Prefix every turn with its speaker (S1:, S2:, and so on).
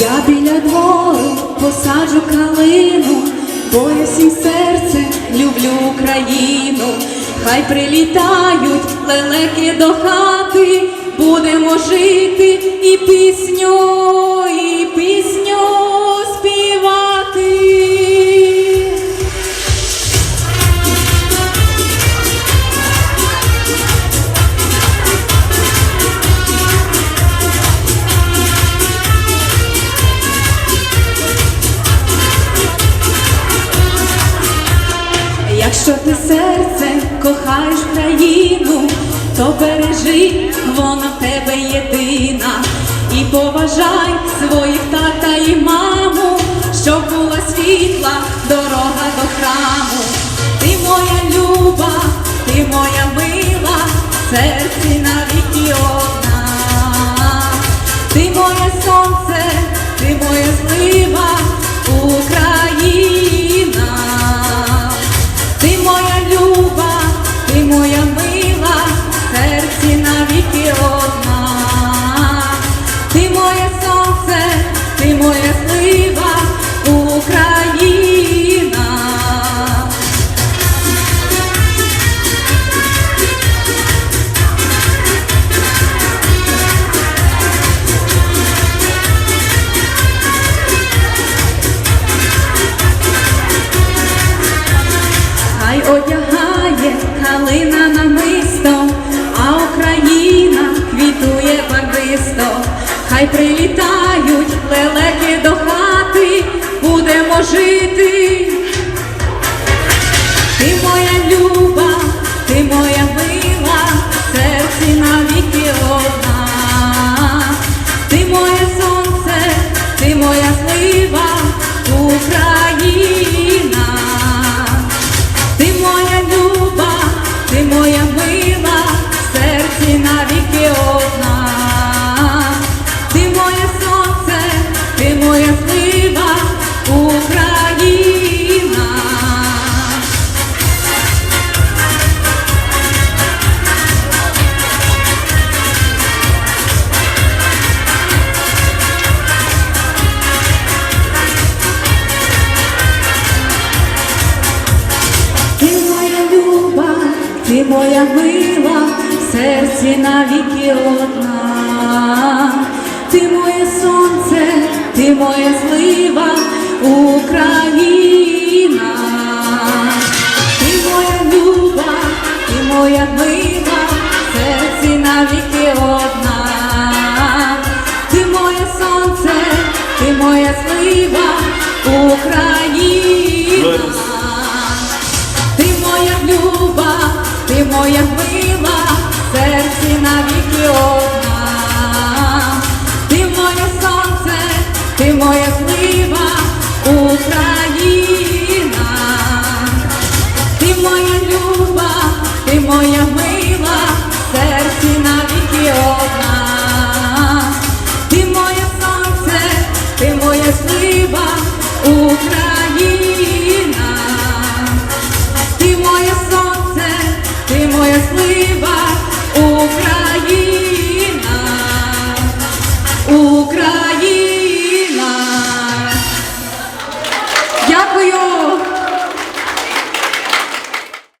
S1: Я біля двору посаджу калину, бо я всім серцем люблю Україну. Хай прилітають лелеки до хати, будемо жити і пісню, країну, то бережи, вона в тебе єдина. І поважай своїх тата і маму, щоб була світла дорога до храму. Ти моя люба, ти моя мила, серці навіки одна. Ти моє сонце, ти моя злива, навіки одна. Ти моє сонце, ти моя слива, Україна. Ти моя люба, ти моя мила, серці навіки одна. Ти моє сонце, ти моя злива, Україна. Ти моя люба, ти моя мила, серці навіки одна. Ти моє сонце, ти моя злива, Україна. Ти моя люба, ти моя мила, серці навіки одна. Ти моє сонце, ти моя слива, Україна. Ти моя люба, ти моя мила, серці навіки одна. Ти моє сонце, ти моя слива, Україна. Ти моє сонце, ти моя слива.